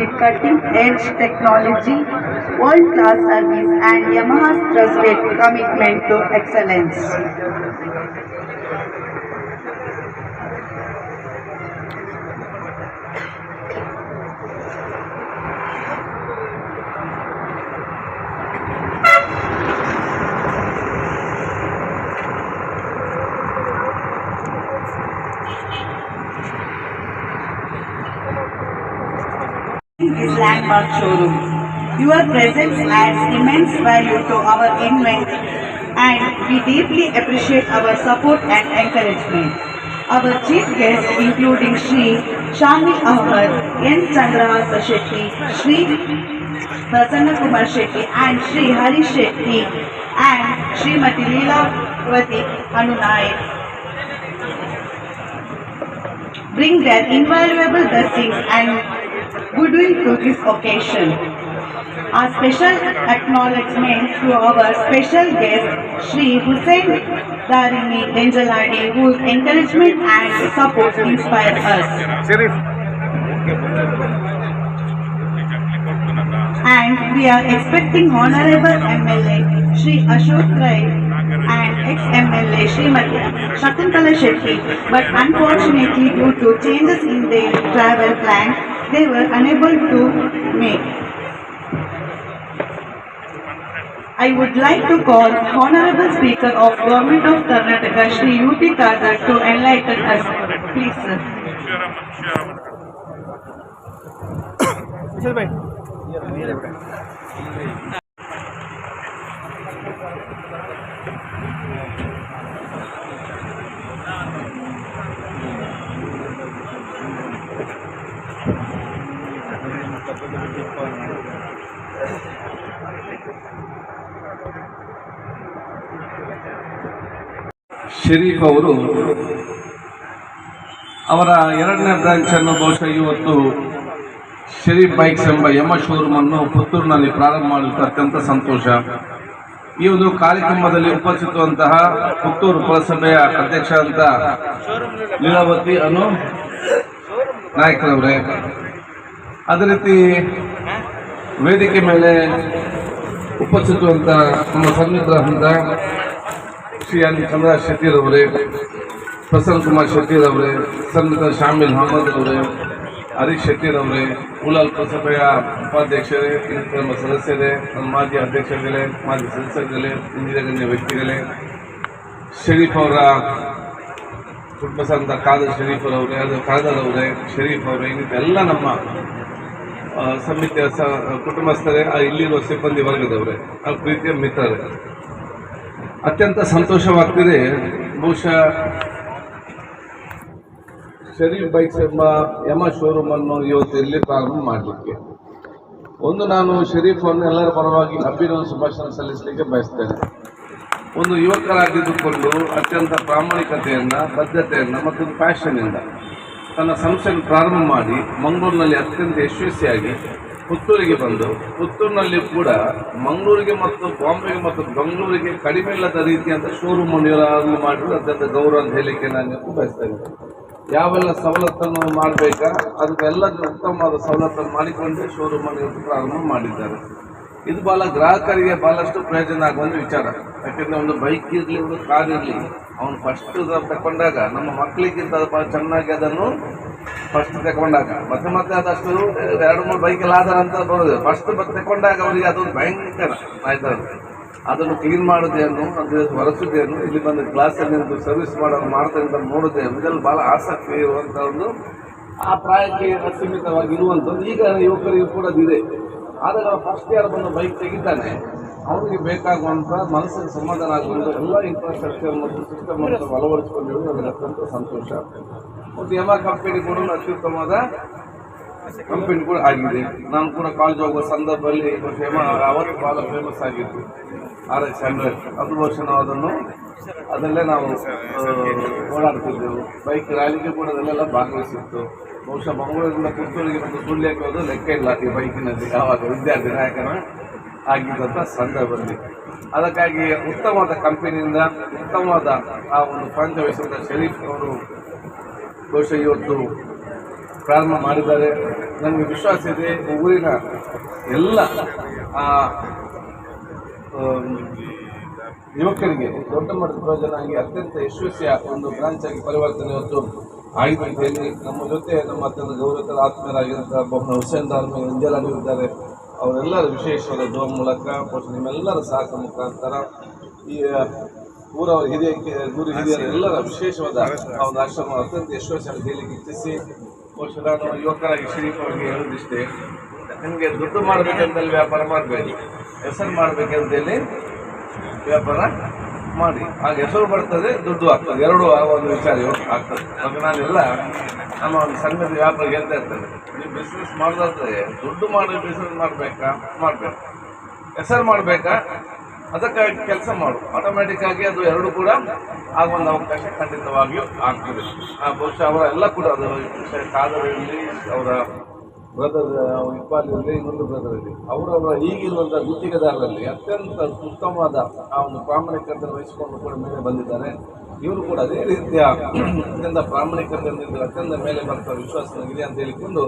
with cutting-edge technology, world-class service, and Yamaha's trusted commitment to excellence. This landmark showroom. Your presence adds immense value to our event and we deeply appreciate our support and encouragement. Our chief guests including Shri Shami Ahmad, N. Chandrahasa Shetty, Shri Prasanna Kumar Shetty and Shri Hari Shetty and Srimati Leelavati Anunayak bring their invaluable blessings and goodwill to this occasion. Our special acknowledgement to our special guest Sri Hussein Darimi Denjalani whose encouragement and support inspire us. And we are expecting Honorable MLA Sri Ashok Rai and ex-MLA Srimati Shakuntala Shetty but unfortunately due to changes in their travel plans they were unable to make. I would like to call Honorable Speaker of Government of Karnataka, Sri Uti Kadar to enlighten us. Please, sir. Sharif ಅವರು ಅವರ ಎರಡನೇ branch ಅನ್ನು ಬಹುಶಃ ಇವತ್ತು Sharif bikes ಎಂಬ ಯಮ showroom ಅನ್ನು ಪುತ್ತೂರಿನಲ್ಲಿ ಪ್ರಾರಂಭ ಅತ್ಯಂತ ಸಂತೋಷ. ಈ ಒಂದು ಕಾರ್ಯಕ್ರಮದಲ್ಲಿ ಉಪಸ್ಥಿತವಂತಹ ಪುತ್ತೂರು ಪುರಸಭೆಯ ಅಧ್ಯಕ್ಷ ಅಂತ ಲೀಲಾವತಿ ಅನು ನಾಯಕರವರೇ. ಅದೇ ರೀತಿ ವೇದಿಕೆ ಮೇಲೆ ಉಪಸ್ಥಿತವಂತ ನಮ್ಮ ಸಂಯುಕ್ತ ಹಂತ ಶ್ರೀ ಎನ್ ಚಂದ್ರ ಶೆಟ್ಟಿರವರೇ ಪ್ರಸನ್ನ ಕುಮಾರ್ ಶೆಟ್ಟಿರವರೇ ಸಂಯುಕ್ತ ಶಾಮಿಲ್ ಅಹಮದ್ ಅವರೇ, ಹರೀಶ್ ಶೆಟ್ಟಿರವರೇ ಉಲಾಲ್ ಪುರಸಭೆಯ ಉಪಾಧ್ಯಕ್ಷರೇ ನಮ್ಮ ಸದಸ್ಯರೇ, ನಮ್ಮ ಮಾಜಿ ಅಧ್ಯಕ್ಷರುಗಳೇ, ಮಾಜಿ ಸದಸ್ಯರುಗಳೇ ಇಂದಿನ ಗಣ್ಯ ವ್ಯಕ್ತಿಗಳೇ, ಶರೀಫ್ ಅವರ ಕುಟುಂಬ ಸಂತ ಕಾದರ್ ಶರೀಫ್ ಅದು ಕಾದರ್ ಅವರೇ ಶರೀಫ್ ಅವರೇ ಎಲ್ಲ ನಮ್ಮ ಸಮಿತಿಯ ಸ ಕುಟುಂಬಸ್ಥರೇ, ಆ, ಇಲ್ಲಿರುವ ಸಿಬ್ಬಂದಿ ವರ್ಗದವರೇ, ಆ, ಪ್ರೀತಿಯ ಮಿತ್ರರೇ. ಅತ್ಯಂತ ಸಂತೋಷವಾಗ್ತಿದೆ. ಬಹುಶಃ ಶರೀಫ್ ಬೈಕ್ಸ್ ಎಂಬ ಯಮ ಶೋರೂಮ್ ಅನ್ನು ಇವತ್ತು ಇಲ್ಲಿ ಪ್ರಾರಂಭ ಮಾಡಲಿಕ್ಕೆ. ಒಂದು ನಾನು ಶರೀಫ್ ಅನ್ನು ಎಲ್ಲರ ಪರವಾಗಿ ಅಭಿನಂದನೆ, ಶುಭಾಶಯ ಸಲ್ಲಿಸಲಿಕ್ಕೆ ಬಯಸ್ತೇನೆ. ಒಂದು ಯುವಕರಾಗಿದ್ದುಕೊಂಡು ಅತ್ಯಂತ ಪ್ರಾಮಾಣಿಕತೆಯನ್ನು, ಬದ್ಧತೆಯನ್ನು ಮತ್ತು ಪ್ಯಾಷನ್ನಿಂದ ತನ್ನ ಸಂಸ್ಥೆಯನ್ನು ಪ್ರಾರಂಭ ಮಾಡಿ ಮಂಗಳೂರಿನಲ್ಲಿ ಅತ್ಯಂತ ಯಶಸ್ವಿಯಾಗಿ ಪುತ್ತೂರಿಗೆ ಬಂದು, ಪುತ್ತೂರಿನಲ್ಲಿ ಕೂಡ ಮಂಗಳೂರಿಗೆ ಮತ್ತು ಬಾಂಬೆಗೆ ಮತ್ತು ಬೆಂಗಳೂರಿಗೆ ಕಡಿಮೆ ಇಲ್ಲದ ರೀತಿಯಂತ ಶೋರೂಮ್ ಅನ್ನು ಮಾಡಿದ್ರು ಅತ್ಯಂತ ಗೌರವ ಅಂತ ಹೇಳಿಕೆ ನಾನು ಬಯಸ್ತೇನೆ ಯಾವೆಲ್ಲ ಸವಲತ್ತನ್ನು ಮಾಡಬೇಕಾ ಅದಕ್ಕೆಲ್ಲ ಉತ್ತಮವಾದ ಸವಲತ್ತನ್ನು ಮಾಡಿಕೊಂಡೇ ಶೋರೂಮ್ ಪ್ರಾರಂಭ ಮಾಡಿದ್ದಾರೆ. ಇದು ಬಹಳ ಗ್ರಾಹಕರಿಗೆ ಬಹಳಷ್ಟು ಪ್ರಯೋಜನ ಆಗುವಂಥ ವಿಚಾರ. ಯಾಕೆಂದರೆ ಒಂದು ಬೈಕ್ ಇರಲಿ, ಒಂದು ಕಾರ್ ಇರಲಿ, ಅವನು ಫಸ್ಟ್ ತಗೊಂಡಾಗ ನಮ್ಮ ಮಕ್ಕಳಿಗಿಂತ ಅದು ಬಹಳ ಚೆನ್ನಾಗಿ ಅದನ್ನು ಫಸ್ಟ್ ತಗೊಂಡಾಗ ಮತ್ತೆ ಮತ್ತೆ ಅದಷ್ಟು ಎರಡು ಮೂರು ಬೈಕಲ್ಲಿ ಆಧಾರ ಅಂತ ಬರೋದು. ಫಸ್ಟ್ ತಗೊಂಡಾಗ ಅವರಿಗೆ ಅದೊಂದು ಭಯಂಕರ ಆಯ್ತಾ ಅದನ್ನು ಕ್ಲೀನ್ ಮಾಡೋದೇನು, ಅದು ಹೊರಸುದೇನು ಇಲ್ಲಿ ಬಂದು ಗ್ಲಾಸಲ್ಲಿ ಸರ್ವಿಸ್ ಮಾಡೋದು ಮಾಡ್ತಾರೆ ಅಂತ ನೋಡೋದೇನು, ಇದರಲ್ಲಿ ಭಾಳ ಆಸಕ್ತಿ ಇರುವಂಥ ಒಂದು, ಆ ಪ್ರಾಯಕ್ಕೆ ಸೀಮಿತವಾಗಿ ಇರುವಂಥದ್ದು ಈಗ ಯುವಕರಿಗೂ ಕೂಡ ಅದಿದೆ. ಆದರೆ ನಾವು ಫಸ್ಟ್ ಇಯರ್ ಬಂದು ಬೈಕ್ ತೆಗಿತಾನೆ. ಅವನಿಗೆ ಬೇಕಾಗುವಂಥ ಮನಸ್ಸಿಗೆ ಸಮಾಧಾನ ಆಗುವಂಥ ಎಲ್ಲ ಇನ್ಫ್ರಾಸ್ಟ್ರಕ್ಚರ್ ಮತ್ತು ಸಿಸ್ಟಮ್ ಅನ್ನು ಅಳವಡಿಸಿಕೊಂಡಿರುವುದು ನನಗೆ ಅತ್ಯಂತ ಸಂತೋಷ ಮತ್ತು ಯಮ ಕಂಪನಿ ಕೂಡ ಅತ್ಯುತ್ತಮವಾದ ಕಂಪನಿ ಕೂಡ ಆಗಿದೆ. ನಾನು ಕೂಡ ಕಾಲೇಜ್ ಹೋಗುವ ಸಂದರ್ಭದಲ್ಲಿ ಫೇಮ ಅವರು ಭಾಳ ಫೇಮಸ್ ಆಗಿತ್ತು. ಆರ್ ಎಕ್ಸ್ ಹಂಡ್ರೆಡ್ ಅದು ವರ್ಷ ನಾವು ಅದನ್ನು ಅದರಲ್ಲೇ ನಾವು ಓಡಾಡ್ತಿದ್ದೆವು. ಬೈಕ್ ರ್ಯಾಲಿಗೆ ಕೂಡ ಅದರಲ್ಲೆಲ್ಲ ಭಾಗವಹಿಸಿತ್ತು. ಬಹುಶಃ ಮಂಗಳೂರಿನಿಂದ ಪುತ್ತೂರಿಗೆ ಮತ್ತು ಸುಳ್ಯಕ್ಕೆ ಹೋದ್ರೆ ಲೆಕ್ಕ ಇಲ್ಲ ಈ ಬೈಕಿನಲ್ಲಿ ಯಾವಾಗ ವಿದ್ಯಾರ್ಥಿ ನಾಯಕನ ಆಗಿದ್ದಂಥ ಸಂದರ್ಭದಲ್ಲಿ. ಅದಕ್ಕಾಗಿ ಉತ್ತಮವಾದ ಕಂಪನಿಯಿಂದ ಉತ್ತಮವಾದ ಆ ಒಂದು ಫ್ರಾಂಚೈಸಿಂದ ಶರೀಫ್ ಅವರು ಬಹುಶಃ ಇವತ್ತು ಪ್ರಾರಂಭ ಮಾಡಿದ್ದಾರೆ. ನನಗೆ ವಿಶ್ವಾಸ ಇದೆ ಊರಿನ ಎಲ್ಲ ಆ, ಯುವಕರಿಗೆ ದೊಡ್ಡ ಮಟ್ಟದ ಪ್ರಯೋಜನ ಆಗಿ ಅತ್ಯಂತ ಯಶಸ್ವಿಯ ಒಂದು ಬ್ರಾಂಚ್ ಆಗಿ ಪರಿವರ್ತನೆ ಇವತ್ತು ಆಗಿದೆ ಹೇಳಿ ನಮ್ಮ ಜೊತೆ ನಮ್ಮ ಅತ್ಯಂತ ಗೌರವ ಆತ್ಮೀಯರಾಗಿರುವಂತಹ ಬೊಮ್ಮನ ಹುಸೇನ್ ಧಾರ್ಮಿ ಅಂಜಲಾಡಿ ಇದ್ದಾರೆ. ಅವರೆಲ್ಲರ ವಿಶೇಷವಾದ ಮೂಲಕ ನಿಮ್ಮೆಲ್ಲರ ಸಹಕಾರ ಮುಖಾಂತರ ಈ ಊರ ಹಿರಿಯ ಗುರು ಹಿರಿಯರ ಎಲ್ಲರ ವಿಶೇಷವಾದ ಒಂದು ಆಶ್ರಮ ಅತ್ಯಂತ ಯಶಸ್ವಿಯಾಗಿ ಹೇಳಲಿಕ್ಕೆ ಇಚ್ಛಿಸಿ ಬಹುಶಃ ಯುವಕರಾಗಿ ಶ್ರೀಫ್ ಅವರಿಗೆ ಹೇಳೋದಿಷ್ಟೇ ನಿಮಗೆ ದುಡ್ಡು ಮಾಡಬೇಕಂತಲ್ಲಿ ವ್ಯಾಪಾರ ಮಾಡಬೇಡಿ ಹೆಸರು ಮಾಡಬೇಕಂತೇಳಿ ವ್ಯಾಪಾರ ಮಾಡಿ. ಆಗ ಹೆಸರು ಬರ್ತದೆ, ದುಡ್ಡು ಆಗ್ತದೆ. ಎರಡು ಆ ಒಂದು ವಿಚಾರ ಆಗ್ತದೆ. ಆಗ ನಾನೆಲ್ಲ ನಮ್ಮ ಒಂದು ಸಂಘದ ವ್ಯಾಪಾರ ಹೇಳ್ತಾ ಇರ್ತೇನೆ. ನೀವು ಬಿಸ್ನೆಸ್ ಮಾಡೋದಾದ್ರೆ ದುಡ್ಡು ಮಾಡಿ ಬಿಸ್ನೆಸ್ ಮಾಡಬೇಕಾ? ಮಾಡಬೇಕು. ಹೆಸರು ಮಾಡಬೇಕಾ? ಅದಕ್ಕಾಗಿ ಕೆಲಸ ಮಾಡು. ಆಟೋಮೆಟಿಕ್ ಆಗಿ ಅದು ಎರಡು ಕೂಡ ಆಗುವ ಒಂದು ಅವಕಾಶ ಖಂಡಿತವಾಗಿಯೂ ಆಗ್ತದೆ. ಆ ಬಹುಶಃ ಅವರ ಎಲ್ಲ ಕೂಡ ಅದು ಕಾದರಲ್ಲಿ ಅವರ ಬ್ರದರ್ ಇಕ್ಬಾಲ್ ಇರಲಿ ಇನ್ನೊಂದು ಬ್ರದರ್ ಇರಲಿ ಅವರವರ ಈಗಿರುವಂಥ ಗುತ್ತಿಗೆದಾರರಲ್ಲಿ ಅತ್ಯಂತ ಉತ್ತಮವಾದ, ಆ ಒಂದು ಪ್ರಾಮಾಣಿಕತೆ ವಹಿಸಿಕೊಂಡು ಕೂಡ ಮೇಲೆ ಬಂದಿದ್ದಾರೆ. ಇವರು ಕೂಡ ಅದೇ ರೀತಿಯ ಅತ್ಯಂತ ಪ್ರಾಮಾಣಿಕತೆ ಅತ್ಯಂತ ಮೇಲೆ ಬರ್ತಾ ವಿಶ್ವಾಸ ಇದೆ ಅಂತ ಹೇಳಿಕೊಂಡು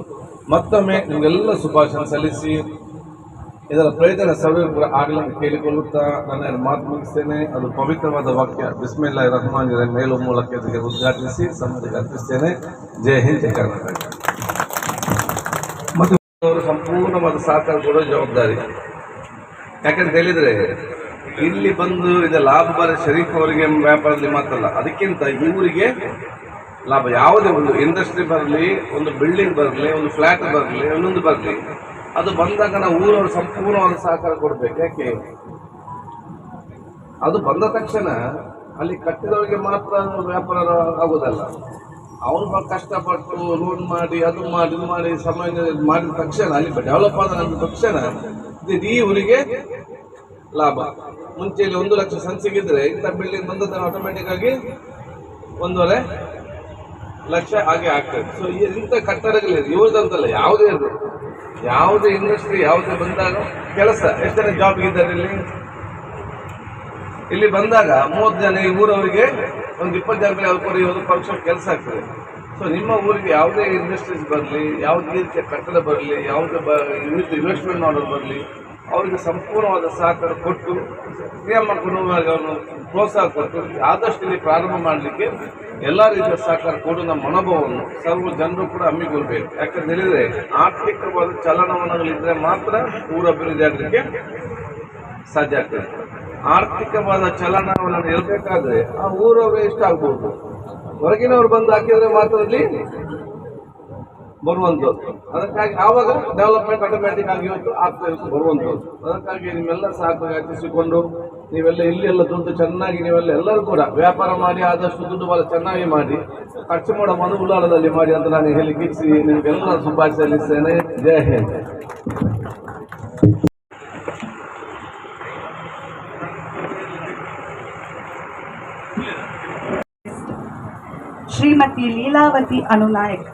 ಮತ್ತೊಮ್ಮೆ ನಿಮಗೆಲ್ಲ ಶುಭಾಶಯ ಸಲ್ಲಿಸಿ, ಇದರ ಪ್ರಯತ್ನ ಸಭೆ ಕೂಡ ಆಗಲಿ ಕೇಳಿಕೊಳ್ಳುತ್ತಾ ನನ್ನ ಮಾತು ಮುಗಿಸ್ತೇನೆ. ಅದು ಪವಿತ್ರವಾದ ವಾಕ್ಯ ಬಿಸ್ಮಿಲ್ಲಾ ರಹಮಾನ್ ಮೇಲು ಮೂಲಕ ಉದ್ಘಾಟಿಸಿ ಸಮಾಜಕ್ಕೆ ಅರ್ಪಿಸ್ತೇನೆ. ಜೈ ಹಿಂದ್, ಜೈ ಕರ್ನಾಟಕ. ಅವರು ಸಂಪೂರ್ಣವಾದ ಸಹಕಾರ ಕೊಡೋ ಜವಾಬ್ದಾರಿ. ಯಾಕಂತ ಹೇಳಿದ್ರೆ, ಇಲ್ಲಿ ಬಂದು ಇದು ಲಾಭ ಬರ ಶರೀಫ್ ಅವರಿಗೆ ವ್ಯಾಪಾರದಲ್ಲಿ ಮಾತಲ್ಲ ಅದಕ್ಕಿಂತ ಇವರಿಗೆ ಲಾಭ. ಯಾವುದೇ ಒಂದು ಇಂಡಸ್ಟ್ರಿ ಬರಲಿ, ಒಂದು ಬಿಲ್ಡಿಂಗ್ ಬರಲಿ, ಒಂದು ಫ್ಲಾಟ್ ಬರಲಿ, ಇನ್ನೊಂದು ಬರಲಿ, ಅದು ಬಂದಾಗ ನಾವು ಊರವರು ಸಂಪೂರ್ಣವಾದ ಸಹಕಾರ ಕೊಡ್ಬೇಕು. ಯಾಕೆ? ಅದು ಬಂದ ತಕ್ಷಣ ಅಲ್ಲಿ ಕಟ್ಟಿದವರಿಗೆ ಮಾತ್ರ ವ್ಯಾಪಾರ ಆಗೋದಲ್ಲ. ಬಹಳ ಕಷ್ಟಪಟ್ಟು ಲೋನ್ ಮಾಡಿ, ಅದು ಮಾಡಿ, ಇದು ಮಾಡಿ ಸಮಯ ಮಾಡಿದ ತಕ್ಷಣ, ಅಲ್ಲಿ ಡೆವಲಪ್ ಆದ ನಂತರ ತಕ್ಷಣ, ಇದು ಇಡೀ ಊರಿಗೆ ಲಾಭ. ಮುಂಚೆಯಲ್ಲಿ ಒಂದು ಲಕ್ಷ ಸಂಚಿಗಿದ್ರೆ ಇಂಥ ಬಿಲ್ಡಿಂಗ್ ಬಂದದ್ದು ಆಟೋಮೆಟಿಕ್ ಆಗಿ ಒಂದೂವರೆ ಲಕ್ಷ ಹಾಗೆ ಆಗ್ತದೆ. ಸೊ ಇಂಥ ಕಟ್ಟಡಗಳಿದೆ. ಇವ್ರದಂತಲ್ಲ ಯಾವುದೇ ಇರಲಿ ಯಾವುದೇ ಇಂಡಸ್ಟ್ರಿ ಯಾವುದೇ ಬಂದಾಗ ಕೆಲಸ. ಎಷ್ಟು ಜನ ಜಾಬ್ ಇದ್ದಾರೆ ಇಲ್ಲಿ? ಇಲ್ಲಿ ಬಂದಾಗ ಮೂವತ್ತು ಜನ ಈ ಊರವರಿಗೆ ಒಂದು ಇಪ್ಪತ್ತು ಜನ ಅವ್ರ ಒಂದು ಪಕ್ಷ ಕೆಲಸ ಆಗ್ತದೆ. ಸೊ ನಿಮ್ಮ ಊರಿಗೆ ಯಾವುದೇ ಇಂಡಸ್ಟ್ರೀಸ್ ಬರಲಿ, ಯಾವುದೇ ರೀತಿಯ ಕಟ್ಟಡ ಬರಲಿ, ಯಾವುದೇ ಬ ಇನ್ವೆಸ್ಟ್ಮೆಂಟ್ ಮಾಡೋದು ಬರಲಿ, ಅವರಿಗೆ ಸಂಪೂರ್ಣವಾದ ಸಹಕಾರ ಕೊಟ್ಟು, ಕ್ರಿಯೆ ಮಾಡ್ಕೊಂಡು ಅವರನ್ನು ಪ್ರೋತ್ಸಾಹ ಕೊಟ್ಟು, ಆದಷ್ಟು ಇಲ್ಲಿ ಪ್ರಾರಂಭ ಮಾಡಲಿಕ್ಕೆ ಎಲ್ಲ ರೀತಿಯ ಸಹಕಾರ ಕೊಡುವ ಮನೋಭಾವವನ್ನು. ಸರ್ವ ಜನರು ಕೂಡ ಹಮ್ಮಿಕೊಳ್ಬೇಕು. ಯಾಕಂತ ಹೇಳಿದರೆ, ಆರ್ಥಿಕವಾದ ಚಲನವಲನಗಳಿದ್ರೆ ಮಾತ್ರ ಊರ ಅಭಿವೃದ್ಧಿ ಆಗಲಿಕ್ಕೆ ಸಾಧ್ಯ ಆಗ್ತದೆ. ಆರ್ಥಿಕವಾದ ಚಲನವಲನ ಇರಬೇಕಾದ್ರೆ ಆ ಊರವರೇ ಇಷ್ಟ ಆಗ್ಬಹುದು ಹೊರಗಿನವ್ರು ಬಂದು ಹಾಕಿದ್ರೆ ಮಾತ್ರ ಅಲ್ಲಿ ಬರುವಂಥದ್ದು. ಅದಕ್ಕಾಗಿ ಆವಾಗ ಡೆವಲಪ್ಮೆಂಟ್ ಆಟೋಮ್ಯಾಟಿಕ್ ಆಗಿ ಆಗ್ತಾ ಇತ್ತು ಬರುವಂಥದ್ದು. ಅದಕ್ಕಾಗಿ ನಿಮ್ಮೆಲ್ಲ ಸಹಕರಿಸಿಕೊಂಡು ನೀವೆಲ್ಲ ಇಲ್ಲಿ ಎಲ್ಲ ದುಡ್ಡು ಚೆನ್ನಾಗಿ ನೀವೆಲ್ಲ ಎಲ್ಲರೂ ಕೂಡ ವ್ಯಾಪಾರ ಮಾಡಿ ಆದಷ್ಟು ದುಡ್ಡು ಬಹಳ ಚೆನ್ನಾಗಿ ಮಾಡಿ, ಖರ್ಚು ಮಾಡೋ ಮನುಗುಲಾಳದಲ್ಲಿ ಮಾಡಿ ಅಂತ ನಾನು ಹೇಳಿ ಕಿಚ್ಚಿ ನಿಮಗೆಲ್ಲ ಶುಭಾಶಯ ಸಲ್ಲಿಸ್ತೇನೆ. ಜಯ Hind. Shrimati Leelavathi Anunayak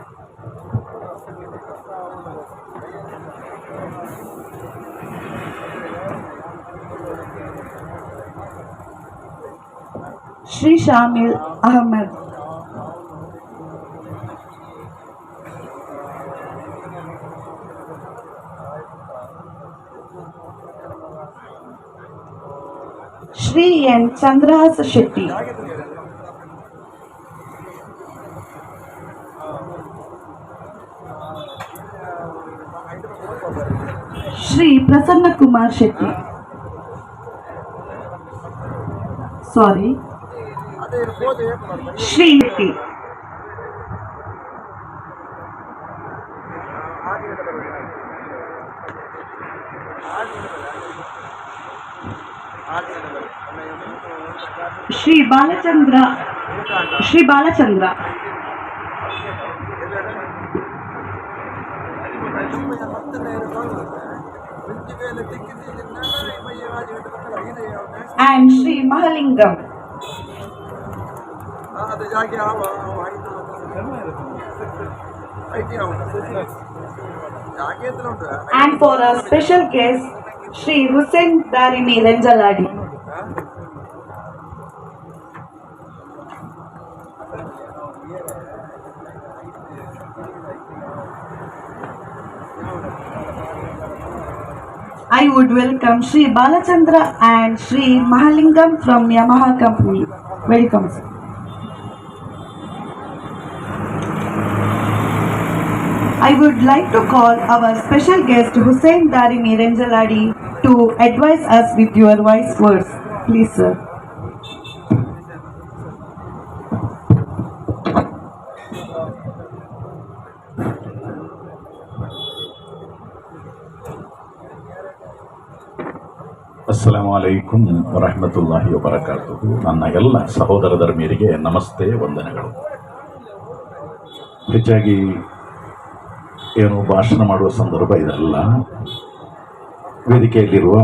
Shri Shamil Ahmad Shri N Chandrahasa Shetty Shri Prasanna Kumar Shetty sorry Shri Shetty Shri Balachandra Shri and Sri Mahalingam. Ah, and for a special guest, Sri Hussein Darini Renjaladi. I would welcome Sri Balachandra and Sri Mahalingam from Yamaha Company. Welcome. sir. I would like to call our special guest Hussein Darini Renjaladi to advise us with your wise words. Please, sir. ಅಸ್ಸಲಾಮು ಅಲೈಕುಂ ವರಹಮತುಲ್ಲಾಹಿ ವಬರಕಾತು ನನ್ನ ಎಲ್ಲ ಸಹೋದರ ಧರ್ಮೀಯರಿಗೆ ನಮಸ್ತೆ, ವಂದನೆಗಳು. ಹೆಚ್ಚಾಗಿ ಏನು ಭಾಷಣ ಮಾಡುವ ಸಂದರ್ಭ ಇದಲ್ಲ. ವೇದಿಕೆಯಲ್ಲಿರುವ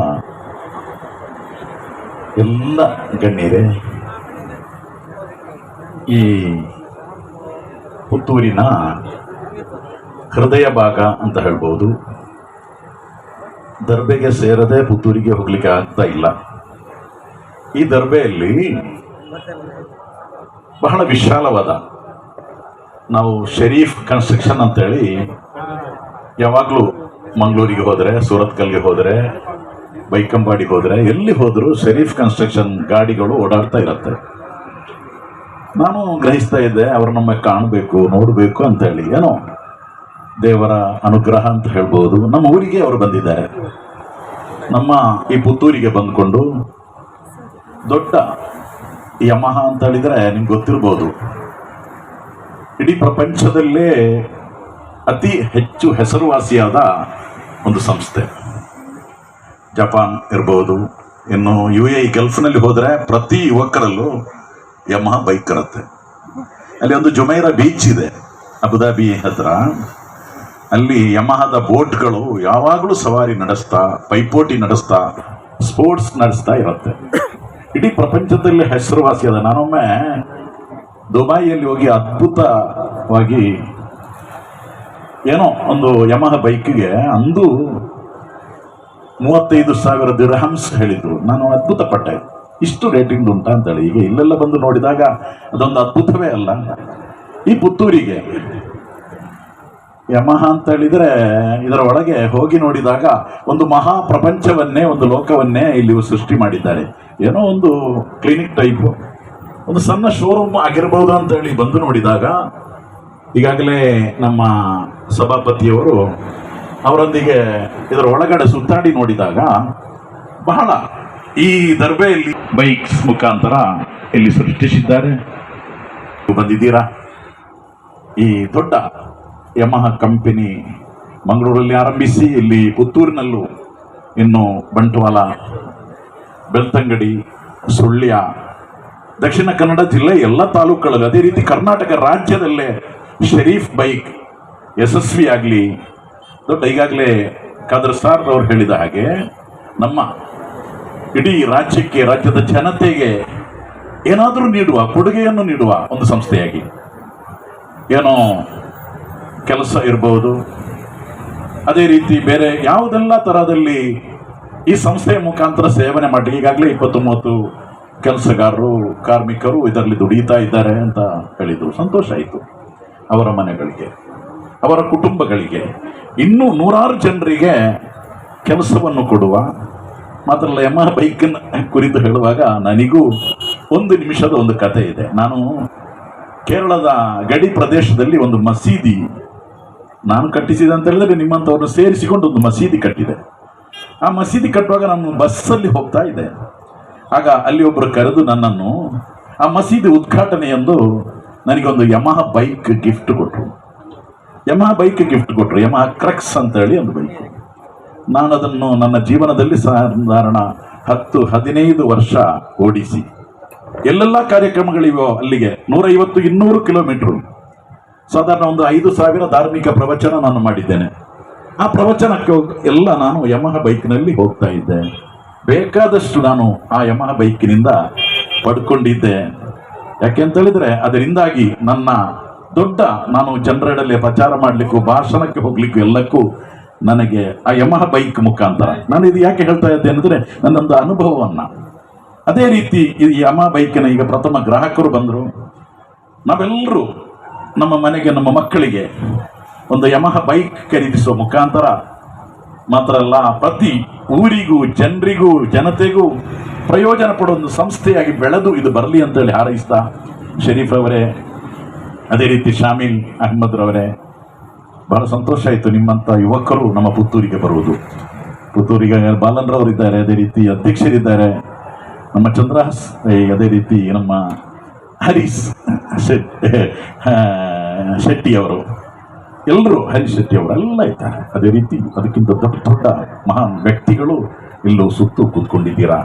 ಎಲ್ಲ ಗಣ್ಯರೇ, ಈ ಪುತ್ತೂರಿನ ಹೃದಯ ಭಾಗ ಅಂತ ಹೇಳ್ಬೋದು. ದರ್ಬೆಗೆ ಸೇರದೆ ಪುತ್ತೂರಿಗೆ ಹೋಗ್ಲಿಕ್ಕೆ ಆಗ್ತಾ ಇಲ್ಲ. ಈ ದರ್ಬೆಯಲ್ಲಿ ಬಹಳ ವಿಶಾಲವಾದ ನಾವು ಶರೀಫ್ ಕನ್ಸ್ಟ್ರಕ್ಷನ್ ಅಂತೇಳಿ ಯಾವಾಗಲೂ ಮಂಗಳೂರಿಗೆ ಹೋದರೆ, ಸೂರತ್ಕಲ್ಗೆ ಹೋದರೆ ಬೈಕಂಬಾಡಿಗೆ ಹೋದರೆ, ಎಲ್ಲಿ ಹೋದರೂ ಶರೀಫ್ ಕನ್ಸ್ಟ್ರಕ್ಷನ್ ಗಾಡಿಗಳು ಓಡಾಡ್ತಾ ಇರುತ್ತೆ. ನಾನು ಗ್ರಹಿಸ್ತಾ ಇದ್ದೆ ಅವ್ರನ್ನೊಮ್ಮೆ ಕಾಣಬೇಕು, ನೋಡಬೇಕು ಅಂತ ಹೇಳಿ ಏನೋ ದೇವರ ಅನುಗ್ರಹ ಅಂತ ಹೇಳ್ಬೋದು. ನಮ್ಮ ಊರಿಗೆ ಅವರು ಬಂದಿದ್ದಾರೆ. ನಮ್ಮ ಈ ಪುತ್ತೂರಿಗೆ ಬಂದ್ಕೊಂಡು ದೊಡ್ಡ ಯಮಹ ಅಂತ ಹೇಳಿದರೆ ನಿಮ್ಗೆ ಗೊತ್ತಿರ್ಬೋದು. ಇಡೀ ಪ್ರಪಂಚದಲ್ಲೇ ಅತಿ ಹೆಚ್ಚು ಹೆಸರುವಾಸಿಯಾದ ಒಂದು ಸಂಸ್ಥೆ. ಜಪಾನ್ ಇರ್ಬೋದು. ಇನ್ನು ಯು ಎ ಗಲ್ಫ್ನಲ್ಲಿ ಹೋದರೆ ಪ್ರತಿ ಯುವಕರಲ್ಲೂ ಯಮಹ ಬೈಕ್ ಇರುತ್ತೆ. ಅಲ್ಲಿ ಒಂದು ಜುಮೈರಾ ಬೀಚ್ ಇದೆ, ಅಬುದಾಬಿ ಹತ್ರ. ಅಲ್ಲಿ ಯಮಹದ ಬೋಟ್ಗಳು ಯಾವಾಗಲೂ ಸವಾರಿ ನಡೆಸ್ತಾ, ಪೈಪೋಟಿ ನಡೆಸ್ತಾ, ಸ್ಪೋರ್ಟ್ಸ್ ನಡೆಸ್ತಾ ಇರುತ್ತೆ. ಇಡೀ ಪ್ರಪಂಚದಲ್ಲಿ ಹೆಸರುವಾಸಿ ಅದ. ನಾನೊಮ್ಮೆ ದುಬೈಯಲ್ಲಿ ಹೋಗಿ ಅದ್ಭುತವಾಗಿ ಏನೋ ಒಂದು ಯಮಹ ಬೈಕಿಗೆ ಅಂದು ಮೂವತ್ತೈದು ಸಾವಿರ ದಿರಹಮ್ಸ್ ಹೇಳಿದ್ರು. ನಾನು ಅದ್ಭುತ ಪಟ್ಟೆ ಇಷ್ಟು ರೇಟಿಂಗ್ ಉಂಟ ಅಂತೇಳಿ. ಈಗ ಇಲ್ಲೆಲ್ಲ ಬಂದು ನೋಡಿದಾಗ ಅದೊಂದು ಅದ್ಭುತವೇ ಅಲ್ಲ. ಈ ಪುತ್ತೂರಿಗೆ ಯಮಹ ಅಂತ ಹೇಳಿದ್ರೆ ಇದರ ಒಳಗೆ ಹೋಗಿ ನೋಡಿದಾಗ ಒಂದು ಮಹಾ ಪ್ರಪಂಚವನ್ನೇ ಒಂದು ಲೋಕವನ್ನೇ ಇಲ್ಲಿ ಸೃಷ್ಟಿ ಮಾಡಿದ್ದಾರೆ. ಏನೋ ಒಂದು ಕ್ಲಿನಿಕ್ ಟೈಪ್. ಒಂದು ಸಣ್ಣ ಶೋರೂಮ್ ಆಗಿರ್ಬೋದು ಅಂತ ಹೇಳಿ ಬಂದು ನೋಡಿದಾಗ ಈಗಾಗಲೇ ನಮ್ಮ ಸಭಾಪತಿಯವರು ಅವರೊಂದಿಗೆ ಇದರ ಒಳಗಡೆ ಸುತ್ತಾಡಿ ನೋಡಿದಾಗ ಬಹಳ ಈ ದರ್ಬೆಯಲ್ಲಿ ಬೈಕ್ಸ್ ಮುಖಾಂತರ ಇಲ್ಲಿ ಸೃಷ್ಟಿಸಿದ್ದಾರೆ. ಬಂದಿದ್ದೀರಾ? ಈ ದೊಡ್ಡ ಯಮಹ ಕಂಪನಿ ಮಂಗಳೂರಲ್ಲಿ ಆರಂಭಿಸಿ ಇಲ್ಲಿ ಪುತ್ತೂರಿನಲ್ಲೂ ಇನ್ನು ಬಂಟ್ವಾಳ, ಬೆಳ್ತಂಗಡಿ, ಸುಳ್ಯ, ದಕ್ಷಿಣ ಕನ್ನಡ ಜಿಲ್ಲೆ ಎಲ್ಲ ತಾಲೂಕುಗಳಲ್ಲಿ ಅದೇ ರೀತಿ ಕರ್ನಾಟಕ ರಾಜ್ಯದಲ್ಲೇ ಶರೀಫ್ ಬೈಕ್ ಯಶಸ್ವಿಯಾಗಲಿ ದೊಡ್ಡ ಈಗಾಗಲೇ ಖಾದರ್ ಸಾರ್ ಅವರು ಹೇಳಿದ ಹಾಗೆ ನಮ್ಮ ಇಡೀ ರಾಜ್ಯಕ್ಕೆ, ರಾಜ್ಯದ ಜನತೆಗೆ ಏನಾದರೂ ನೀಡುವ ಕೊಡುಗೆಯನ್ನು ನೀಡುವ ಒಂದು ಸಂಸ್ಥೆಯಾಗಿ. ಏನೋ ಕೆಲಸ ಇರಬಹುದು ಅದೇ ರೀತಿ ಬೇರೆ ಯಾವುದೆಲ್ಲ ಥರದಲ್ಲಿ ಈ ಸಂಸ್ಥೆಯ ಮುಖಾಂತರ ಸೇವನೆ ಮಾಡಿ, ಈಗಾಗಲೇ ಇಪ್ಪತ್ತು ಕೆಲಸಗಾರರು, ಕಾರ್ಮಿಕರು ಇದರಲ್ಲಿ ದುಡಿತಾ ಇದ್ದಾರೆ ಅಂತ ಹೇಳಿದರು. ಸಂತೋಷ ಆಯಿತು ಅವರ ಮನೆಗಳಿಗೆ, ಅವರ ಕುಟುಂಬಗಳಿಗೆ. ಇನ್ನೂ ನೂರಾರು ಜನರಿಗೆ ಕೆಲಸವನ್ನು ಕೊಡುವ ಮಾತ್ರ ಎಮ್ಮ ಬೈಕನ್ನ ಕುರಿತು ಹೇಳುವಾಗ ನನಗೂ ಒಂದು ನಿಮಿಷದ ಒಂದು ಕತೆ ಇದೆ. ನಾನು ಕೇರಳದ ಗಡಿ ಪ್ರದೇಶದಲ್ಲಿ ಒಂದು ಮಸೀದಿ ನಾನು ಕಟ್ಟಿಸಿದೆ ಅಂತ ಹೇಳಿದ್ರೆ ನಿಮ್ಮಂಥವ್ರನ್ನ ಸೇರಿಸಿಕೊಂಡು ಒಂದು ಮಸೀದಿ ಕಟ್ಟಿದೆ. ಆ ಮಸೀದಿ ಕಟ್ಟುವಾಗ ನಾನು ಬಸ್ಸಲ್ಲಿ ಹೋಗ್ತಾ ಇದ್ದೆ. ಆಗ ಅಲ್ಲಿ ಒಬ್ಬರು ಕರೆದು ನನ್ನನ್ನು ಆ ಮಸೀದಿ ಉದ್ಘಾಟನೆ ಎಂದು ನನಗೊಂದು ಯಮಹ ಬೈಕ್ ಗಿಫ್ಟ್ ಕೊಟ್ಟರು ಯಮಹ ಬೈಕ್ ಗಿಫ್ಟ್ ಕೊಟ್ಟರು ಯಮಹ ಕ್ರಕ್ಸ್ ಅಂತ ಹೇಳಿ ಒಂದು ಬೈಕ್. ನಾನು ಅದನ್ನು ನನ್ನ ಜೀವನದಲ್ಲಿ ಸಾಧಾರಣ ಹತ್ತು, ಹದಿನೈದು ವರ್ಷ ಓಡಿಸಿ. ಎಲ್ಲೆಲ್ಲ ಕಾರ್ಯಕ್ರಮಗಳಿವೋ ಅಲ್ಲಿಗೆ ನೂರೈವತ್ತು, ಇನ್ನೂರು ಕಿಲೋಮೀಟರ್. ಸಾಧಾರಣ ಒಂದು ಐದು ಸಾವಿರ ಧಾರ್ಮಿಕ ಪ್ರವಚನ ನಾನು ಮಾಡಿದ್ದೇನೆ. ಆ ಪ್ರವಚನಕ್ಕೆ ಎಲ್ಲ ನಾನು ಯಮಹ ಬೈಕ್ನಲ್ಲಿ ಹೋಗ್ತಾ ಇದ್ದೆ. ಬೇಕಾದಷ್ಟು ನಾನು ಆ ಯಮಹ ಬೈಕಿನಿಂದ ಪಡ್ಕೊಂಡಿದ್ದೆ. ಹೇಳಿದ್ರೆ ಅದರಿಂದಾಗಿ ನನ್ನ ದೊಡ್ಡ ನಾನು ಜನರಡಲ್ಲಿ ಪ್ರಚಾರ ಮಾಡಲಿಕ್ಕೂ, ಭಾಷಣಕ್ಕೆ ಹೋಗ್ಲಿಕ್ಕೂ ಎಲ್ಲಕ್ಕೂ ನನಗೆ ಆ ಯಮಹ ಬೈಕ್ ಮುಖಾಂತರ. ನಾನು ಇದು ಯಾಕೆ ಹೇಳ್ತಾ ಇದ್ದೆ ಅಂದರೆ ನನ್ನೊಂದು ಅನುಭವವನ್ನು. ಅದೇ ರೀತಿ ಈ ಯಮ ಬೈಕಿನ ಈಗ ಪ್ರಥಮ ಗ್ರಾಹಕರು ಬಂದರು. ನಾವೆಲ್ಲರೂ ನಮ್ಮ ಮನೆಗೆ, ನಮ್ಮ ಮಕ್ಕಳಿಗೆ ಒಂದು ಯಮಹ ಬೈಕ್ ಖರೀದಿಸುವ ಮುಖಾಂತರ ಮಾತ್ರ ಅಲ್ಲ, ಪ್ರತಿ ಊರಿಗೂ, ಜನರಿಗೂ, ಜನತೆಗೂ ಪ್ರಯೋಜನ ಪಡೋ ಒಂದು ಸಂಸ್ಥೆಯಾಗಿ ಬೆಳೆದು ಇದು ಬರಲಿ ಅಂತೇಳಿ ಹಾರೈಸ್ತಾ ಶರೀಫ್ ಅವರೇ ಅದೇ ರೀತಿ ಶಾಮೀಲ್ ಅಹ್ಮದ್ರವರೇ ಬಹಳ ಸಂತೋಷ ಆಯಿತು ನಿಮ್ಮಂಥ ಯುವಕರು ನಮ್ಮ ಪುತ್ತೂರಿಗೆ ಬರುವುದು. ಪುತ್ತೂರಿಗೆ ಬಾಲನ್ರವರು ಇದ್ದಾರೆ ಅದೇ ರೀತಿ ಅಧ್ಯಕ್ಷರಿದ್ದಾರೆ. ನಮ್ಮ ಚಂದ್ರಹಾಸ್ ಅದೇ ರೀತಿ ನಮ್ಮ ಹರೀಶ್ ಶೆಟ್ಟಿ ಶೆಟ್ಟಿ ಅವರು ಎಲ್ಲರೂ ಹರೀಶ್ ಶೆಟ್ಟಿ ಅವರೆಲ್ಲ ಇದ್ದಾರೆ. ಅದೇ ರೀತಿ ಅದಕ್ಕಿಂತ ದೊಡ್ಡ ದೊಡ್ಡ ಮಹಾನ್ ವ್ಯಕ್ತಿಗಳು ಎಲ್ಲೋ ಸುತ್ತು ಕೂತ್ಕೊಂಡಿದ್ದೀರಾ?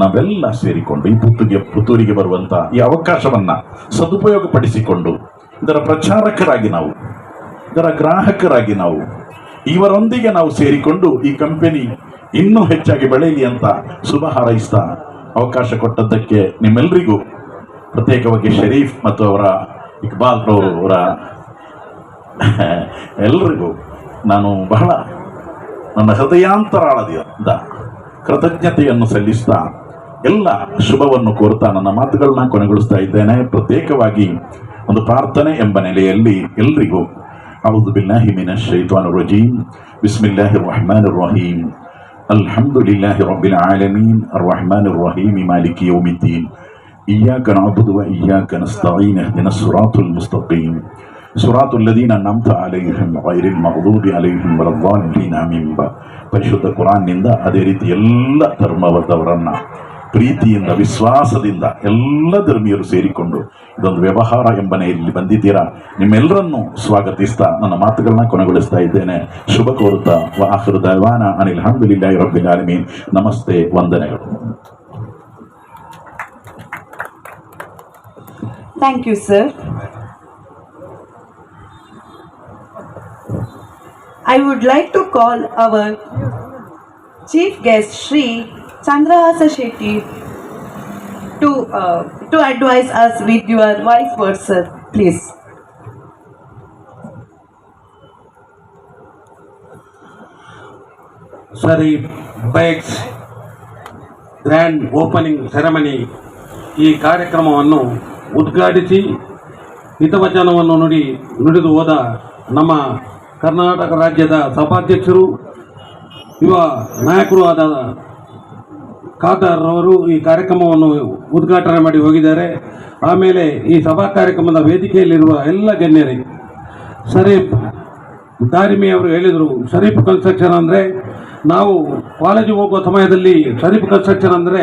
ನಾವೆಲ್ಲ ಸೇರಿಕೊಂಡು ಈ ಪುತ್ತೂರಿಗೆ ಪುತ್ತೂರಿಗೆ ಬರುವಂಥ ಈ ಅವಕಾಶವನ್ನ ಸದುಪಯೋಗಪಡಿಸಿಕೊಂಡು ಇದರ ಪ್ರಚಾರಕರಾಗಿ ನಾವು, ಇದರ ಗ್ರಾಹಕರಾಗಿ ನಾವು, ಇವರೊಂದಿಗೆ ನಾವು ಸೇರಿಕೊಂಡು ಈ ಕಂಪನಿ ಇನ್ನೂ ಹೆಚ್ಚಾಗಿ ಬೆಳೆಯಲಿ ಅಂತ ಶುಭ ಹಾರೈಸ್ತಾ ಅವಕಾಶ ಕೊಟ್ಟದ್ದಕ್ಕೆ ನಿಮ್ಮೆಲ್ಲರಿಗೂ ಪ್ರತ್ಯೇಕವಾಗಿ ಶರೀಫ್ ಮತ್ತು ಅವರ ಇಕ್ಬಾಲ್ ರವರು ಅವರ ಎಲ್ಲರಿಗೂ ನಾನು ಬಹಳ ನನ್ನ ಹೃದಯಾಂತರಾಳದಿಂದ ಕೃತಜ್ಞತೆಯನ್ನು ಸಲ್ಲಿಸ್ತಾ ಎಲ್ಲ ಶುಭವನ್ನು ಕೋರ್ತಾ ನನ್ನ ಮಾತುಗಳನ್ನ ಕೊನೆಗೊಳಿಸ್ತಾ ಇದ್ದೇನೆ ಪ್ರತ್ಯೇಕವಾಗಿ ಒಂದು ಪ್ರಾರ್ಥನೆ ಎಂಬ ನೆಲೆಯಲ್ಲಿ ಎಲ್ರಿಗೂ أعوذ بالله من الشيطان الرجيم بسم الله الرحمن الرحيم الحمد لله رب العالمين الرحمن الرحيم مالك يوم الدين إياك نعبد وإياك نستعين اهدنا الصراط المستقيم صراط الذين أنعمت عليهم غير المغضوب عليهم ولا الضالين آمين ಬ- ಪರಿಶುದ್ಧ ಕುರಾನ್ನಿಂದ ಅದೇ ರೀತಿ ಎಲ್ಲ ಧರ್ಮವದವರನ್ನ ಪ್ರೀತಿಯಿಂದ ವಿಶ್ವಾಸದಿಂದ ಎಲ್ಲ ಧರ್ಮೀಯರು ಸೇರಿಕೊಂಡು ಇದೊಂದು ವ್ಯವಹಾರ ಎಂಬ ನೆಲೆಯಲ್ಲಿ ಬಂದಿದ್ದೀರಾ ನಿಮ್ಮೆಲ್ಲರನ್ನೂ ಸ್ವಾಗತಿಸ್ತಾ ನನ್ನ ಮಾತುಗಳನ್ನ ಕೊನೆಗೊಳಿಸ್ತಾ ಇದ್ದೇನೆ ಶುಭ ಕೋರುತ್ತಾ ವಾಹೃ ದೈವಾನ ಅನಿಲ್ ಹಮ್ದುಲಿಲ್ಲಾಹಿ ರಬ್ಬಿಲ್ ಆಲಮೀನ್ ನಮಸ್ತೆ ವಂದನೆಗಳು Thank you, sir. I would like to call our chief guest, Sri Chandrahasa Shetty, to, uh, to advise us with your wise words, sir. Please. ಸರಿ ಬೈಕ್ಸ್ ಗ್ರ್ಯಾಂಡ್ ಓಪನಿಂಗ್ ಸೆರೆಮನಿ ಈ ಕಾರ್ಯಕ್ರಮವನ್ನು ಉದ್ಘಾಟಿಸಿ ಹಿತವಚನವನ್ನು ನುಡಿ ನುಡಿದು ಹೋದ ನಮ್ಮ ಕರ್ನಾಟಕ ರಾಜ್ಯದ ಸಭಾಧ್ಯಕ್ಷರು, ಯುವ ನಾಯಕರು ಆದ ಖಾದರ್ರವರು ಈ ಕಾರ್ಯಕ್ರಮವನ್ನು ಉದ್ಘಾಟನೆ ಮಾಡಿ ಹೋಗಿದ್ದಾರೆ. ಆಮೇಲೆ ಈ ಸಭಾ ಕಾರ್ಯಕ್ರಮದ ವೇದಿಕೆಯಲ್ಲಿರುವ ಎಲ್ಲ ಗಣ್ಯರಿಗೆ ಶರೀಫ್ ದಾರಿಮಿ ಅವರು ಹೇಳಿದರು, ಶರೀಫ್ ಕನ್ಸ್ಟ್ರಕ್ಷನ್ ಅಂದರೆ ನಾವು ಕಾಲೇಜಿಗೆ ಹೋಗುವ ಸಮಯದಲ್ಲಿ ಶರೀಫ್ ಕನ್ಸ್ಟ್ರಕ್ಷನ್ ಅಂದರೆ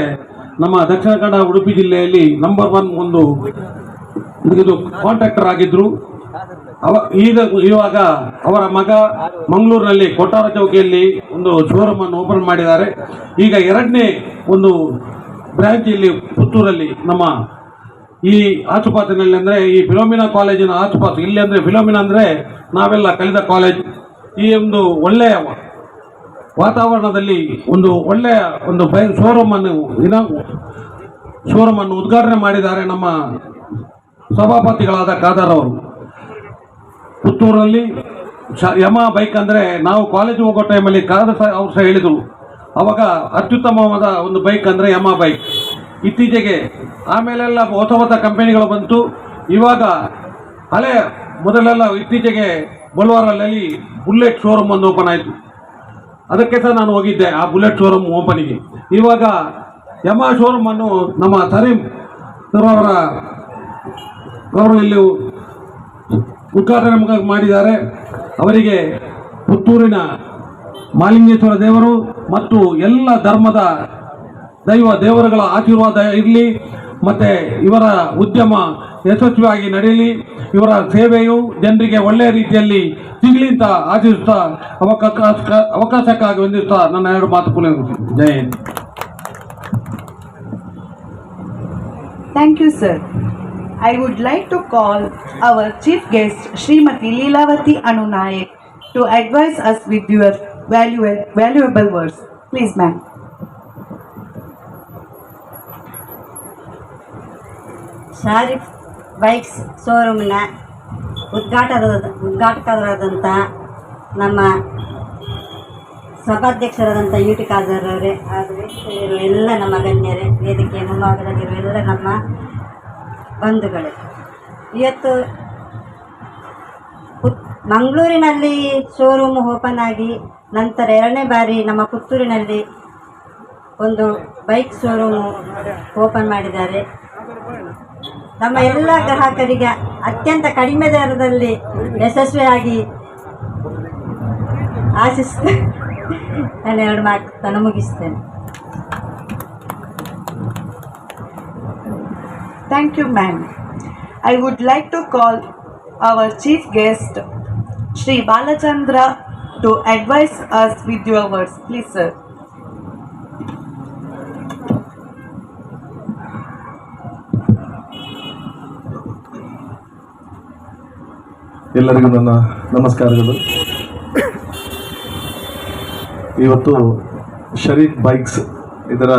ನಮ್ಮ ದಕ್ಷಿಣ ಕನ್ನಡ ಉಡುಪಿ ಜಿಲ್ಲೆಯಲ್ಲಿ ನಂಬರ್ ಒನ್ ಒಂದು ಇದು ಕಾಂಟ್ರಾಕ್ಟರ್ ಆಗಿದ್ದರು ಅವ ಈಗ ಇವಾಗ ಅವರ ಮಗ ಮಂಗಳೂರಿನಲ್ಲಿ ಕೊಟ್ಟಾರ ಚೌಕಿಯಲ್ಲಿ ಒಂದು ಶೋರೂಮ್ ಅನ್ನು ಓಪನ್ ಮಾಡಿದ್ದಾರೆ. ಈಗ ಎರಡನೇ ಒಂದು ಬ್ರಾಂಚ್ ಇಲ್ಲಿ ಪುತ್ತೂರಲ್ಲಿ ನಮ್ಮ ಈ ಆಸುಪಾಸಿನಲ್ಲಿ ಅಂದರೆ ಈ ಫಿಲೋಮಿನಾ ಕಾಲೇಜಿನ ಆಸುಪಾಸು ಇಲ್ಲಿ ಅಂದರೆ ಫಿಲೋಮಿನಾ ಅಂದರೆ ನಾವೆಲ್ಲ ಕಲಿತ ಕಾಲೇಜ್ ಈ ಒಂದು ಒಳ್ಳೆಯ ವಾತಾವರಣದಲ್ಲಿ ಒಂದು ಒಳ್ಳೆಯ ಒಂದು ಬೈ ಶೋರೂಮ್ ಅನ್ನು ದಿನ ಶೋರೂಮ್ ಅನ್ನು ಉದ್ಘಾಟನೆ ಮಾಡಿದ್ದಾರೆ ನಮ್ಮ ಸಭಾಪತಿಗಳಾದ ಖಾದರ್ ಅವರು. ಪುತ್ತೂರಲ್ಲಿ ಯಮ ಬೈಕ್ ಅಂದರೆ ನಾವು ಕಾಲೇಜ್ ಹೋಗೋ ಟೈಮಲ್ಲಿ ಖಾದರ್ ಸಹ ಅವ್ರು ಸಹ ಹೇಳಿದರು. ಅವಾಗ ಅತ್ಯುತ್ತಮವಾದ ಒಂದು ಬೈಕ್ ಅಂದರೆ ಯಮ ಬೈಕ್ ಇತ್ತೀಚೆಗೆ ಆಮೇಲೆಲ್ಲ ಹೊಸ ಹೊಸ ಕಂಪನಿಗಳು ಬಂತು. ಇವಾಗ ಹಳೆ ಮೊದಲೆಲ್ಲ ಇತ್ತೀಚೆಗೆ ಬಲ್ವಾರಲ್ಲಿ ಬುಲ್ಲೆಟ್ ಶೋರೂಮ್ ಒಂದು ಓಪನ್ ಆಯಿತು. ಅದಕ್ಕೆ ಸಹ ನಾನು ಹೋಗಿದ್ದೆ ಆ ಬುಲೆಟ್ ಶೋರೂಮ್ ಓಪನಿಗೆ. ಇವಾಗ ಯಮ ಶೋರೂಮ್ ಅನ್ನು ನಮ್ಮ ಸರ್ ಅವರ ಅವರು ಇಲ್ಲಿ ಉದ್ಘಾಟನೆ ಮಾಡಿದ್ದಾರೆ. ಅವರಿಗೆ ಪುತ್ತೂರಿನ ಮಾಲಿಂಗೇಶ್ವರ ದೇವರು ಮತ್ತು ಎಲ್ಲ ಧರ್ಮದ ದೈವ ದೇವರುಗಳ ಆಶೀರ್ವಾದ ಇರಲಿ. ಮತ್ತೆ ಇವರ ಉದ್ಯಮ ಯಶಸ್ವಿಯಾಗಿ ನಡೆಯಲಿ, ಇವರ ಸೇವೆಯು ಜನರಿಗೆ ಒಳ್ಳೆಯ ರೀತಿಯಲ್ಲಿ ಸಿಗಲಿ ಅಂತ ಆಚರಿಸ್ತಾ ಅವಕಾಶ, ಅವಕಾಶಕ್ಕಾಗಿ ಹೊಂದಿಸ್ತಾ ನನ್ನ ಎರಡು ಮಾತು ಕೂಡ ಜಯ್ thank you sir I would like to call our chief guest Shrimati Leelavathi Anunayak to advise us with your value valuable words please ma'am Sharif bikes ಶೋರೂಮ್ನ ಉದ್ಘಾಟಕರ ಉದ್ಘಾಟಕರಾದಂಥ ನಮ್ಮ ಸಭಾಧ್ಯಕ್ಷರಾದಂಥ ಯು ಟಿ ಖಾದರ್ ಅವರೇ, ಆದರೆ ಎಲ್ಲ ನಮ್ಮ ಗಣ್ಯರೇ, ವೇದಿಕೆ ಮುಂಭಾಗದಲ್ಲಿರುವ ಎಲ್ಲ ನಮ್ಮ ಬಂಧುಗಳು. ಇವತ್ತು ಪುತ್ ಮಂಗಳೂರಿನಲ್ಲಿ ಶೋರೂಮ್ ಓಪನ್ ಆಗಿ ನಂತರ ಎರಡನೇ ಬಾರಿ ನಮ್ಮ ಪುತ್ತೂರಿನಲ್ಲಿ ಒಂದು ಬೈಕ್ ಶೋರೂಮು ಓಪನ್ ಮಾಡಿದ್ದಾರೆ. ನಮ್ಮ ಎಲ್ಲ ಗ್ರಾಹಕರಿಗೆ ಅತ್ಯಂತ ಕಡಿಮೆ ದರದಲ್ಲಿ ಯಶಸ್ವಿಯಾಗಿ ಆಶಿಸ್ತ ನಾನು ಎರಡು ಮಾತು ತನ ಮುಗಿಸ್ತೇನೆ. Thank you ma'am I would like to call our chief guest Shri Balachandra to advise us with your words please sir ಎಲ್ಲರಿಗೂ ನನ್ನ ನಮಸ್ಕಾರಗಳು. ಇವತ್ತು ಶರೀಫ್ ಬೈಕ್ಸ್ ಇದರ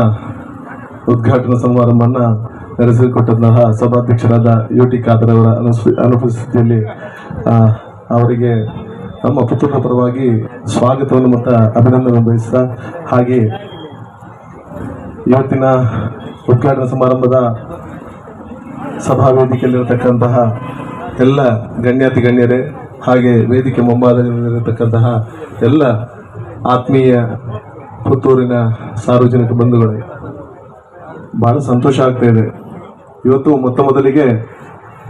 ಉದ್ಘಾಟನಾ ಸಮಾರಂಭವನ್ನು ನಡೆಸಿಕೊಟ್ಟಂತಹ ಸಭಾಧ್ಯಕ್ಷರಾದ ಯು ಟಿ ಖಾದರ್ ಅವರ ಅನುಪಸ್ಥಿತಿಯಲ್ಲಿ ಅವರಿಗೆ ನಮ್ಮ ಪುತ್ತೂರಿನ ಪರವಾಗಿ ಸ್ವಾಗತವನ್ನು ಮತ್ತು ಅಭಿನಂದನೆ ಬಯಸ್ತಾ, ಹಾಗೆ ಇವತ್ತಿನ ಉದ್ಘಾಟನಾ ಸಮಾರಂಭದ ಸಭಾ ವೇದಿಕೆಯಲ್ಲಿರತಕ್ಕಂತಹ ಎಲ್ಲ ಗಣ್ಯಾತಿ ಗಣ್ಯರೇ, ಹಾಗೆ ವೇದಿಕೆ ಮುಂಭಾಗದಲ್ಲಿರತಕ್ಕಂತಹ ಎಲ್ಲ ಆತ್ಮೀಯ ಪುತ್ತೂರಿನ ಸಾರ್ವಜನಿಕ ಬಂಧುಗಳೇ, ಬಹಳ ಸಂತೋಷ ಆಗ್ತಾ ಇದೆ. ಇವತ್ತು ಮೊತ್ತ ಮೊದಲಿಗೆ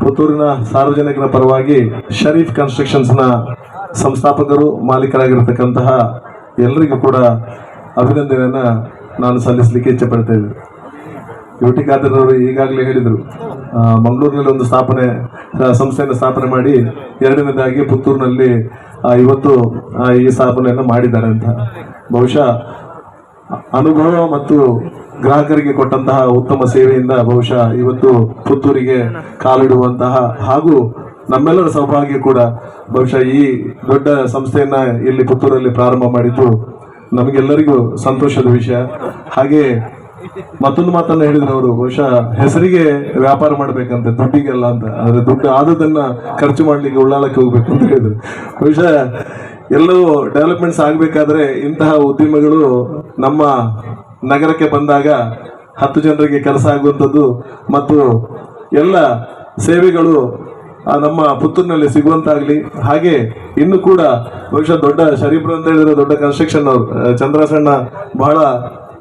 ಪುತ್ತೂರಿನ ಸಾರ್ವಜನಿಕರ ಪರವಾಗಿ ಶರೀಫ್ ಕನ್ಸ್ಟ್ರಕ್ಷನ್ಸ್ನ ಸಂಸ್ಥಾಪಕರು, ಮಾಲೀಕರಾಗಿರ್ತಕ್ಕಂತಹ ಎಲ್ಲರಿಗೂ ಕೂಡ ಅಭಿನಂದನೆಯನ್ನು ನಾನು ಸಲ್ಲಿಸಲಿಕ್ಕೆ ಇಚ್ಛೆ ಪಡ್ತಾ ಯುಟಿ ಖಾದರ್ ಅವರು ಈಗಾಗಲೇ ಹೇಳಿದರು ಮಂಗಳೂರಿನಲ್ಲಿ ಒಂದು ಸ್ಥಾಪನೆ ಸಂಸ್ಥೆಯನ್ನು ಸ್ಥಾಪನೆ ಮಾಡಿ ಎರಡನೇದಾಗಿ ಪುತ್ತೂರಿನಲ್ಲಿ ಇವತ್ತು ಈ ಸ್ಥಾಪನೆಯನ್ನು ಮಾಡಿದ್ದಾರೆ ಅಂತ. ಬಹುಶಃ ಅನುಭವ ಮತ್ತು ಗ್ರಾಹಕರಿಗೆ ಕೊಟ್ಟಂತಹ ಉತ್ತಮ ಸೇವೆಯಿಂದ ಬಹುಶಃ ಇವತ್ತು ಪುತ್ತೂರಿಗೆ ಕಾಲಿಡುವಂತಹ ಹಾಗೂ ನಮ್ಮೆಲ್ಲರ ಸೌಭಾಗ್ಯ ಕೂಡ ಬಹುಶಃ ಈ ದೊಡ್ಡ ಸಂಸ್ಥೆಯನ್ನ ಇಲ್ಲಿ ಪುತ್ತೂರಲ್ಲಿ ಪ್ರಾರಂಭ ಮಾಡಿದ್ದು ನಮಗೆಲ್ಲರಿಗೂ ಸಂತೋಷದ ವಿಷಯ. ಹಾಗೆ ಮತ್ತೊಂದು ಮಾತನ್ನ ಹೇಳಿದ್ರು ಅವರು, ಬಹುಶಃ ಹೆಸರಿಗೆ ವ್ಯಾಪಾರ ಮಾಡ್ಬೇಕಂತೆ, ದುಡ್ಡಿಗೆಲ್ಲ ಅಂತ. ಆದ್ರೆ ದುಡ್ಡು ಆದದನ್ನ ಖರ್ಚು ಮಾಡ್ಲಿಕ್ಕೆ ಉಳ್ಳಾಳಕ್ಕೆ ಹೋಗ್ಬೇಕು ಅಂತ ಹೇಳಿದ್ರು. ಬಹುಶಃ ಎಲ್ಲವೂ ಡೆವಲಪ್ಮೆಂಟ್ಸ್ ಆಗ್ಬೇಕಾದ್ರೆ ಇಂತಹ ಉದ್ಯಮಗಳು ನಮ್ಮ ನಗರಕ್ಕೆ ಬಂದಾಗ ಹತ್ತು ಜನರಿಗೆ ಕೆಲಸ ಆಗುವಂಥದ್ದು ಮತ್ತು ಎಲ್ಲ ಸೇವೆಗಳು ನಮ್ಮ ಪುತ್ತೂರಿನಲ್ಲಿ ಸಿಗುವಂತಾಗ್ಲಿ. ಹಾಗೆ ಇನ್ನು ಕೂಡ ಬಹುಶಃ ದೊಡ್ಡ ಶರೀಫ್ ಅಂತ ಹೇಳಿದ್ರೆ ದೊಡ್ಡ ಕನ್ಸ್ಟ್ರಕ್ಷನ್ ಅವರು. ಚಂದ್ರಸಣ್ಣ ಬಹಳ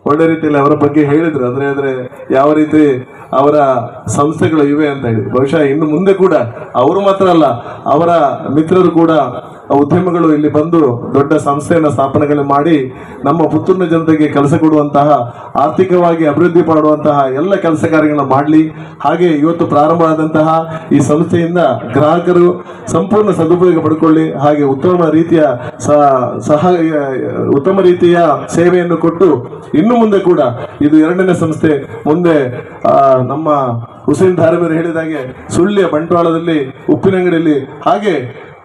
ಒಳ್ಳೆ ರೀತಿಯಲ್ಲಿ ಅವರ ಬಗ್ಗೆ ಹೇಳಿದ್ರು. ಅಂದ್ರೆ ಅಂದ್ರೆ ಯಾವ ರೀತಿ ಅವರ ಸಂಸ್ಥೆಗಳು ಇವೆ ಅಂತ ಹೇಳಿ ಬಹುಶಃ ಇನ್ನು ಮುಂದೆ ಕೂಡ ಅವರು ಮಾತ್ರ ಅಲ್ಲ, ಅವರ ಮಿತ್ರರು ಕೂಡ ಉದ್ಯಮಗಳು ಇಲ್ಲಿ ಬಂದು ದೊಡ್ಡ ಸಂಸ್ಥೆಯನ್ನು ಸ್ಥಾಪನೆಗಳು ಮಾಡಿ ನಮ್ಮ ಪುತ್ತೂರಿನ ಜನತೆಗೆ ಕೆಲಸ ಕೊಡುವಂತಹ, ಆರ್ಥಿಕವಾಗಿ ಅಭಿವೃದ್ಧಿ ಮಾಡುವಂತಹ ಎಲ್ಲ ಕೆಲಸ ಕಾರ್ಯಗಳನ್ನು ಮಾಡಲಿ. ಹಾಗೆ ಇವತ್ತು ಪ್ರಾರಂಭ ಆದಂತಹ ಈ ಸಂಸ್ಥೆಯಿಂದ ಗ್ರಾಹಕರು ಸಂಪೂರ್ಣ ಸದುಪಯೋಗ ಪಡ್ಕೊಳ್ಳಿ. ಹಾಗೆ ಉತ್ತಮ ರೀತಿಯ ಸಹ, ಉತ್ತಮ ರೀತಿಯ ಸೇವೆಯನ್ನು ಕೊಟ್ಟು ಇನ್ನು ಮುಂದೆ ಕೂಡ ಇದು ಎರಡನೇ ಸಂಸ್ಥೆ. ಮುಂದೆ ನಮ್ಮ ಹುಸೇನ್ ಹೇಳಿದ ಹೇಳಿದಾಗೆ ಸುಳ್ಯ ಬಂಟ್ವಾಳದಲ್ಲಿ, ಉಪ್ಪಿನಂಗಡಿಯಲ್ಲಿ. ಹಾಗೆ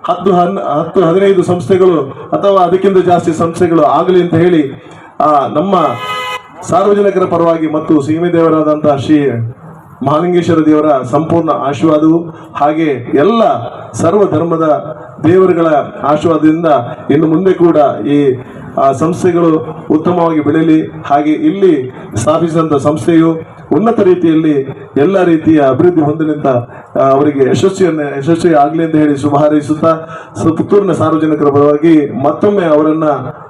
ಹತ್ತು ಹನ್ ಹತ್ತು ಹದಿನೈದು ಸಂಸ್ಥೆಗಳು ಅಥವಾ ಅದಕ್ಕಿಂತ ಜಾಸ್ತಿ ಸಂಸ್ಥೆಗಳು ಆಗಲಿ ಅಂತ ಹೇಳಿ ಆ, ನಮ್ಮ ಸಾರ್ವಜನಿಕರ ಪರವಾಗಿ ಮತ್ತು ಸೀಮೆ ದೇವರಾದಂತಹ ಶ್ರೀ ಮಹಾಲಿಂಗೇಶ್ವರ ದೇವರ ಸಂಪೂರ್ಣ ಆಶೀರ್ವಾದವು ಹಾಗೆ ಎಲ್ಲ ಸರ್ವ ಧರ್ಮದ ದೇವರುಗಳ ಆಶೀರ್ವಾದದಿಂದ ಇನ್ನು ಮುಂದೆ ಕೂಡ ಈ ಆ, ಸಂಸ್ಥೆಗಳು ಉತ್ತಮವಾಗಿ ಬೆಳೆಯಲಿ ಹಾಗೆ ಇಲ್ಲಿ ಸ್ಥಾಪಿಸಿದಂಥ ಸಂಸ್ಥೆಯು ಉನ್ನತ ರೀತಿಯಲ್ಲಿ ಎಲ್ಲ ರೀತಿಯ ಅಭಿವೃದ್ಧಿ ಹೊಂದಲಿಂತ ಅವರಿಗೆ ಯಶಸ್ವಿಯನ್ನು ಯಶಸ್ವಿ ಆಗಲಿ ಅಂತ ಹೇಳಿ ಶುಭ ಹಾರೈಸುತ್ತಾ ಪುತ್ತೂರಿನ ಸಾರ್ವಜನಿಕರ ಪರವಾಗಿ ಮತ್ತೊಮ್ಮೆ ಅವರನ್ನ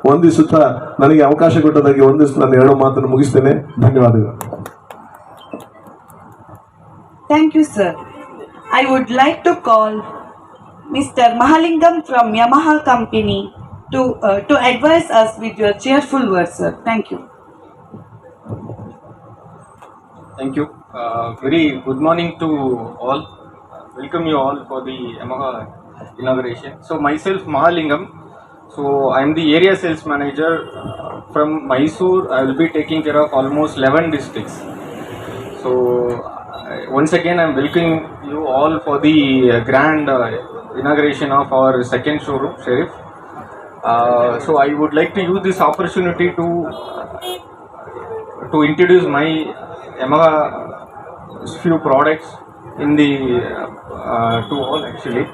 ವಂದಿಸುತ್ತಾ ನನಗೆ ಅವಕಾಶ ಕೊಟ್ಟದಾಗಿ ವಂದಿಸಿ ನಾನು ಎರಡು ಮಾತನ್ನು ಮುಗಿಸ್ತೇನೆ. ಧನ್ಯವಾದಗಳು. Thank you sir I would like to call mister Mahalingam from Yamaha Company. To uh, to advise us with your cheerful words, sir. Thank you. Thank you. Uh, very good morning to all. Welcome you all for the Yamaha inauguration. So myself Mahalingam. So I'm the area sales manager uh, from Mysore. I will be taking care of almost 11 districts. So once again, I'm welcoming you all for the grand uh, inauguration of our second showroom, Sheriff. Uh, so I would like to use this opportunity to to introduce my Yamaha few products in the uh, to all actually.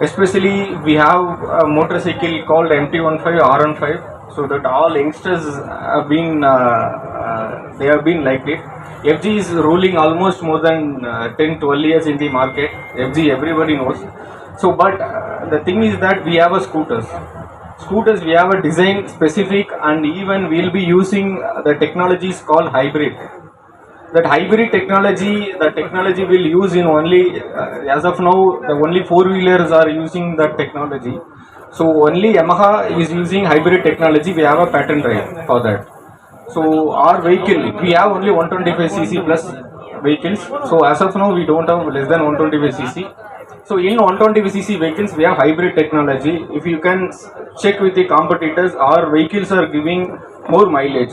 Especially we have a motorcycle called MT15 R15 so that all youngsters have been uh, uh, they have been liked it. FG is ruling almost more than uh, 10 12 years in the market. FG everybody knows. So but uh, the thing is that we have a scooters. Scooters we have a design specific and even we'll be using the technologies called hybrid. That hybrid technology, the technology will use in only uh, as of now the only four wheelers are using that technology. So only Yamaha is using hybrid technology. We have a patent right for that. So our vehicle, we have only 125cc plus vehicles. So as of now, we don't have less than 125cc. So in 125cc vehicles, we have hybrid technology. If you can check with the competitors, our vehicles are giving more mileage.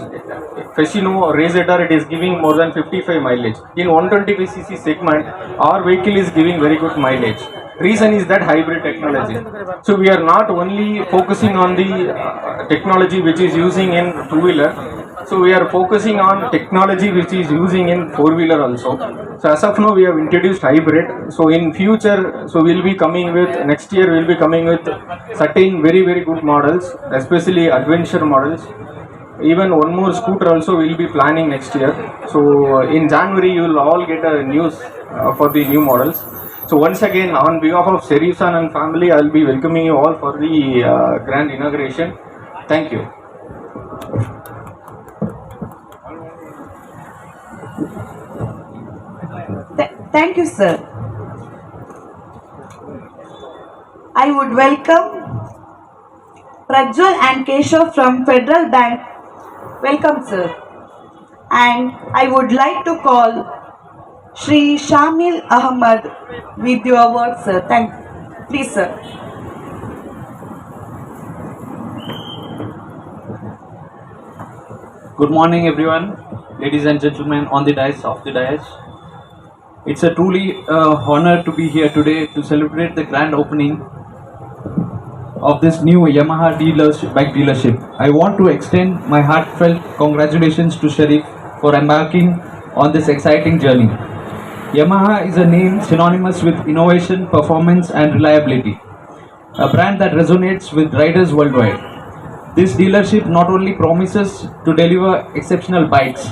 Fesino or Razor, it is giving more than 55 mileage. In 125cc segment, our vehicle is giving very good mileage. Reason is that hybrid technology. So we are not only focusing on the uh, technology which is using in two wheeler. So we are focusing on technology which is using in four wheeler also. So as of now we have introduced hybrid. So in future, so we'll be coming with next year we'll be coming with certain very very good models, especially adventure models. Even one more scooter also we'll be planning next year. So in January you will all get a news uh, for the new models. So once again on behalf of Serifsan and family, I'll be welcoming you all for the uh, grand inauguration. Thank you. Thank you, sir. I would welcome Prajwal and Keshav from Federal Bank. Welcome, sir. And I would like to call Shri Shamil Ahmad with your words, sir. Thank, you. please, sir. Good morning, everyone, ladies and gentlemen on the dais, off the dais. It's a truly uh, honor to be here today to celebrate the grand opening of this new Yamaha bike dealership. I want to extend my heartfelt congratulations to Sharif for embarking on this exciting journey. Yamaha is a name synonymous with innovation, performance, and reliability. A brand that resonates with riders worldwide. This dealership not only promises to deliver exceptional bikes,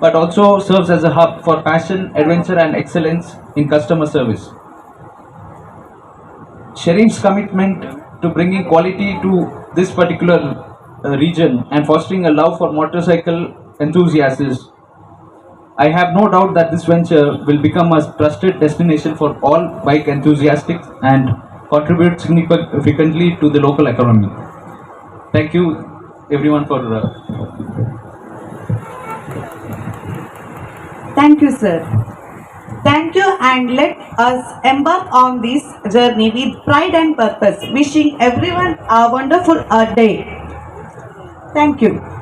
but also serves as a hub for passion, adventure, and excellence in customer service. Sharif's commitment to bringing quality to this particular uh, region and fostering a love for motorcycle enthusiasts. I have no doubt that this venture will become a trusted destination for all bike enthusiasts and contribute significantly to the local economy. Thank you, everyone, for. Uh, Thank you, sir. Thank you, and let us embark on this journey with pride and purpose. Wishing everyone a wonderful uh, day. Thank you.